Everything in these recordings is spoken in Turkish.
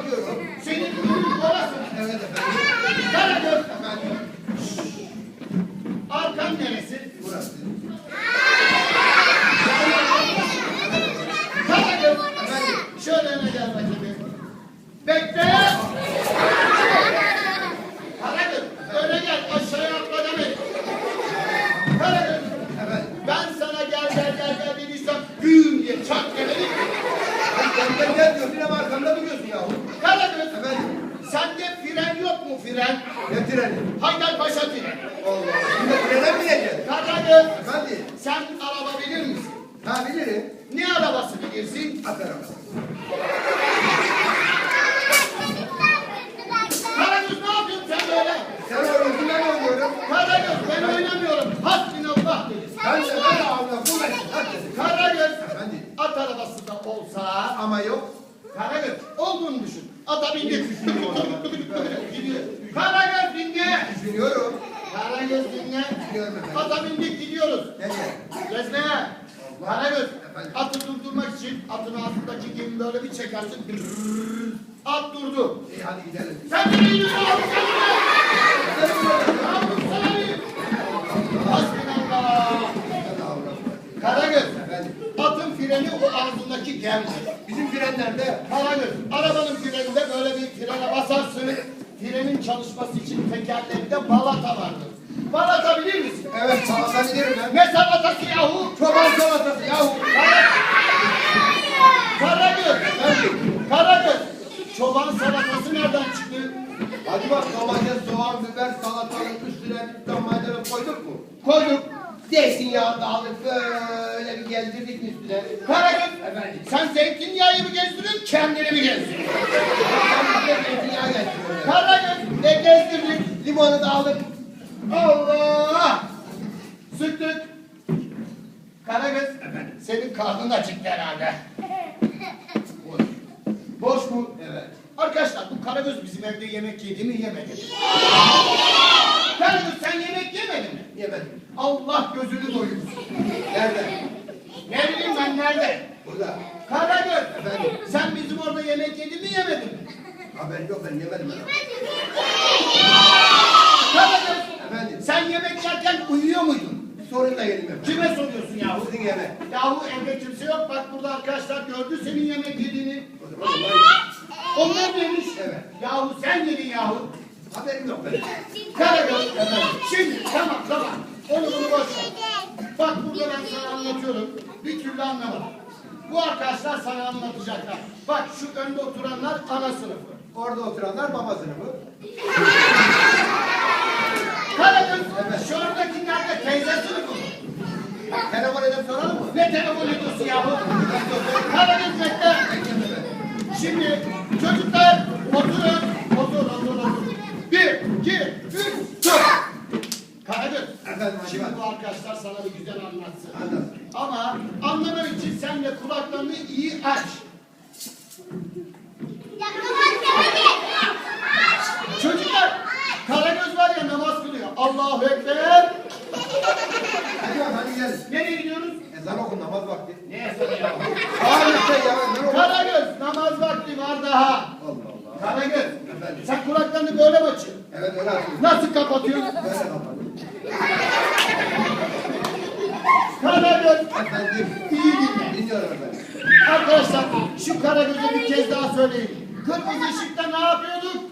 bakıyorum. Senin kuyruğun orası. Evet efendim. Karagöz. Efendim. Arkan neresi? Burası. Şöyle öne gel bakayım. Bekle. Karagöz. Öne gel. Aşağıya atla demek. Karagöz. Efendim. Ben sana gel gel gel gel dediysem güm diye çak demedim. Hadi gel gel gel diyorsun ama arkamda duruyorsun yahu. Karagöz. Efendim. Sende fren yok mu fren? Ne treni? Haydarpaşa treni. Allah Allah. Şimdi trene mi bineceğiz? Karagöz. Efendim. Sen araba bilir misin? Ha bilirim. Ne arabası bilirsin? At arabası. Karagöz ne yapıyorsun sen böyle? Sen oynuyorsun ben oynuyorum. Karagöz ben oynamıyorum. Hasbinallah dedi. Ben de ben de avla bu ben. Hadi. Karagöz Efendim. at arabası da olsa Ama yok. Karagöz olduğunu düşün. Ata bindik. Düşünüyorum o zaman. Böyle. Gidiyor. Karagöz Düşünüyorum. Karagöz dinle. Ata bindik gidiyoruz. Nereye? Gezmeye. Karagöz atı durdurmak için atın ağzındaki gemi böyle bir çekersin. At durdu. İyi hadi gidelim. Sen de gidiyorsun sen de. Yavrum sana bir. Hasbinallah. Hadi avla. Karagöz. Efendim. Atın freni o ağzındaki gemi. Bizim fren nerede? Karagöz. Arabanın freninde böyle bir frene basarsın. Frenin çalışması için tekerlerinde balata vardır. Balata bilir misin? Evet salata bilirim ben. Ne salatası yahu? Çoban salatası yahu. Karagöz. Karagöz. Çoban salatası nereden çıktı? Hadi bak domates, soğan, biber, salatalık üstüne bir ton maydanoz koyduk mu? Koyduk. Zeytinyağı da aldık böyle bir gezdirdik üstüne? Karagöz. Efendim. Sen zeytinyağı mı gezdiriyorsun, kendini mi gezdiriyorsun? Ben bize zeytinyağı gezdiriyorum. Karagöz. Ne gezdirdik? Limonu da aldık. Allah! Sıktık. Karagöz. Senin karnın acıktı herhalde. Boş. Boş mu? Evet. Arkadaşlar bu Karagöz bizim evde yemek yedi mi yemedi mi? Karagöz sen yemek yemedin mi? Yemedim. Allah gözünü doyursun. Nerede? Ne bileyim ben nerede? Burada. Karagöz. Efendim? Sen bizim orada yemek yedin mi yemedin mi? Haber yok ben yemedim. ben. Karagöz. Efendim? Sen yemek yerken uyuyor muydun? Sorun da gelin efendim. Kime soruyorsun yahu? Sizin yemek. Yahu evde kimse yok. Bak burada arkadaşlar gördü senin yemek yediğini. O zaman onlar Onlar demiş. Evet. Yahu sen yedin yahu. Haberim yok benim. Karagöz. Şimdi tamam tamam. Onu bunu boş ver. Bak burada ben sana anlatıyorum. Bir türlü anlamadım. Bu arkadaşlar sana anlatacaklar. Bak şu önde oturanlar ana sınıfı. Orada oturanlar baba sınıfı. Karagöz. Şu oradakiler de teyze sınıfı. Telefon edip soralım mı? Ne telefon ediyorsun yahu? Karagöz bekle. Şimdi çocuklar oturun. Otur, otur, otur. İki, üç, dört. Karagöz. Efendim Şimdi bu arkadaşlar sana bir güzel anlatsın. Anlatsın. Ama anlamak için sen de kulaklarını iyi aç. Çocuklar, Karagöz var ya namaz kılıyor. Allahu Ekber. Hadi hadi gel. Nereye gidiyoruz? Ezan okun namaz vakti. Ne ezanı ya? Hayır şey ya ezan okun. Karagöz, namaz vakti var daha. Allah Allah. Karagöz, Efendim. sen kulaklarını böyle mi açıyorsun? Evet öyle açıyorum. Nasıl kapatıyorsun? Böyle. Karagöz, Efendim. iyi dinle. Dinliyorum efendim. Arkadaşlar, şu Karagöz'e bir kez daha söyleyin. Kırmızı ışıkta ne yapıyorduk?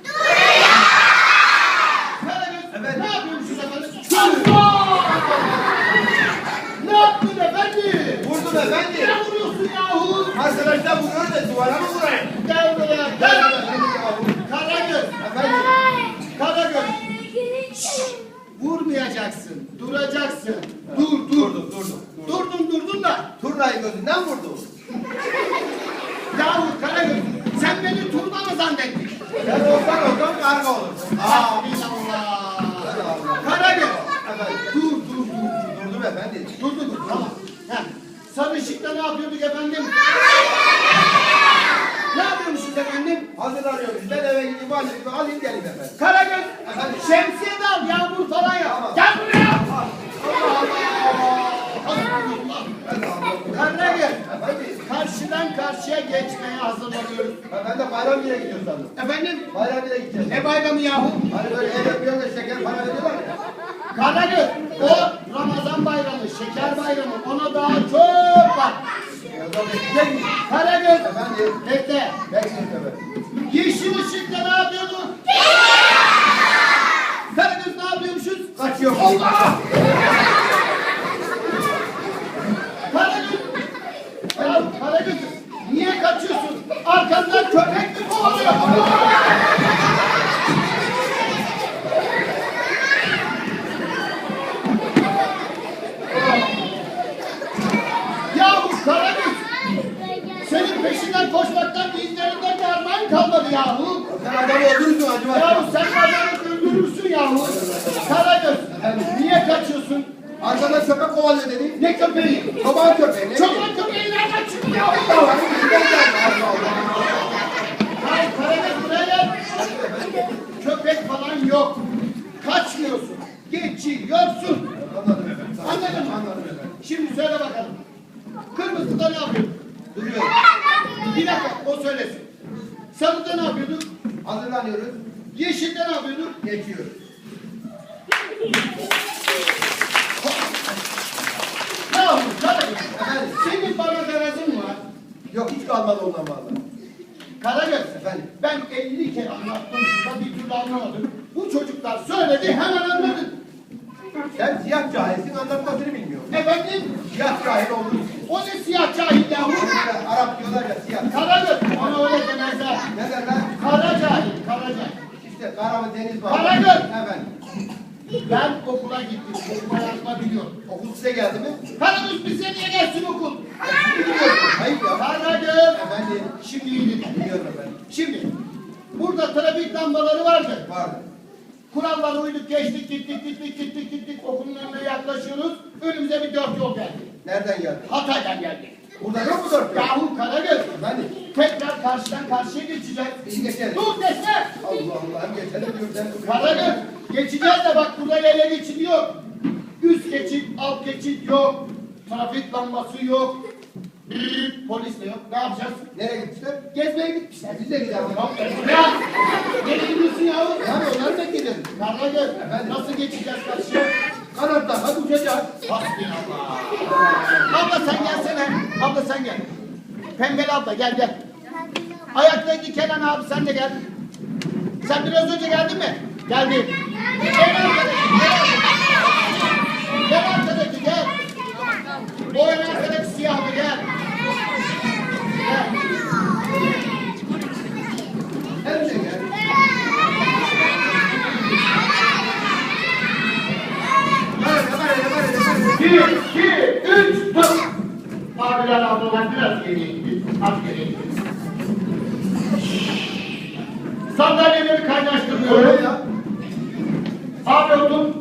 Karagöz, Efendim? ne yapıyormuşuz efendim? Allah! Ne yaptın efendim? Vurdum efendim. Ne vuruyorsun yahu? Arkadaşlar vuruyor da duvara mı vurayım? Gel buraya, Gel gel. efendim yahu. Karagöz, Efendim. Karagöz. Vurmayacaksın, duracaksın. Dur, dur. Durdum durdum. Durdun, durdun da. Turnayı gözünden vurdu. Yahu Karagöz, sen beni turna mı zannettin? Ben olsan olsam karga olur. Aa. Allah. Karagöz, Efendim. dur, dur, dur. Durdum efendim. Dur, dur, dur, tamam. Heh. Sarı ışıkta ne yapıyorduk efendim? ne yapıyormuşuz efendim? Hazır arıyoruz. Ben eve gideyim alayım, alayım geleyim efendim. Karagöz, Efendim? şemsiye de al, yağmur falan ya. Tamam. Gel buraya. Allah Allah. Hasbinallah. Ben de alıyorum. Karagöz, Efendim. karşıdan karşıya geçmeye hazırlanıyoruz. Ha, ben de bayram yine gidiyor sandım. Efendim? Bayram yine gideceğiz. Ne bayramı yahu? Hani böyle el yapıyorlar da şeker para veriyorlar ya. Karagöz, o Ramazan bayramı, şeker bayramı, ona daha çok var. Zaman gidecek miyiz? Karagöz, Efendim? bekle. Bekleyin efendim. Yeşil ışıkta ne yapıyorduk? Karagöz ne yapıyormuşuz? Kaçıyor. Allah! Karagöz! Ya Karagöz, niye kaçıyorsun? Arkandan köpek mi kovalıyor? Yahu Karagöz! Senin peşinden koşmaktan dizlerinden derman kalmadı yahu. Sen adamı öldürürsün acaba. Yahu sen adamı öldürürsün yahu. Karagöz, niye kaçıyorsun? Arkadan köpek kovalıyor dedi. Ne köpeği? Çoban köpeği. Ne Çoban köpeği nereden çıktı yahu? Allah'ım, içinden geldi. Allah Allah. Hayır Karagöz buraya gel. Falan yok. Kaçmıyorsun. Geçiyorsun. Anladım efendim. Anladın mı? Anladım. Şimdi söyle bakalım. Kırmızıda ne yapıyorduk? Duruyor. Bir dakika o söylesin. Sarıda ne yapıyorduk? Hazırlanıyoruz. Yeşilde ne yapıyorduk? Geçiyoruz. Yahu Karagöz. Efendim? Senin bana mi var? Yok hiç kalmadı ondan vallahi. Karagöz. Efendim? Ben 50 kere anlattım şurada bir türlü anlamadım. Çocuklar söyledi hemen anladın. Sen siyah cahilsin anlatmasını bilmiyorsun. Efendim? Siyah cahil oldun. O ne siyah cahil yahu? Arap diyorlar ya siyah. Karagöz. Ona öyle demezler. Ne derler? Kara cahil, kara cahil. İşte kara mı deniz var. Karagöz. Efendim. Ben okula gittim. Okuma yazma biliyorum. Okul size geldi mi? Karagöz bize niye gelsin okul? Hayır ya. Karagöz. Efendim. Şimdi iyi dinle. Biliyorum efendim. Şimdi burada trafik lambaları vardı. Vardı. Kurallara uyduk geçtik gittik gittik gittik gittik okulun önüne yaklaşıyoruz. Önümüze bir dört yol geldi. Nereden geldi? Hatay'dan geldi. Burada yok mu dört yol? Yahu Karagöz. Efendim. Tekrar karşıdan karşıya geçeceğiz. İyi geçelim. Dur desene. Allah Allah. Hem geçelim diyor sen. Karagöz. Geçeceğiz de bak burada yere geçiliyor. Üst geçit, alt geçit yok. Trafik lambası yok. Polis de yok. Ne yapacağız? Nereye gitmişler? Gezmeye gitmişler. Biz de gidelim. Ya! Nereye gidiyorsun yahu? Yani onlar da gidelim. Karagöz. Nasıl geçeceğiz karşıya? Kanattan hadi uçacağız. Hasbinallah. Abla sen gelsene. Abla sen gel. Pembeli abla gel gel. Ayaktaki Kenan abi sen de gel. Sen biraz önce geldin mi? Geldin. Gel arkadaki gel. Gel arkadaki gel. O en arkadaki siyahlı gel. Gel. Her şey gel. Böyle böyle böyle böyle. Bir, iki, üç, dört. Abiler ablalar biraz geriye gidin. Az geriye gidin. Sandalyeleri kaynaştırmıyorum. Öyle ya. Abi otur.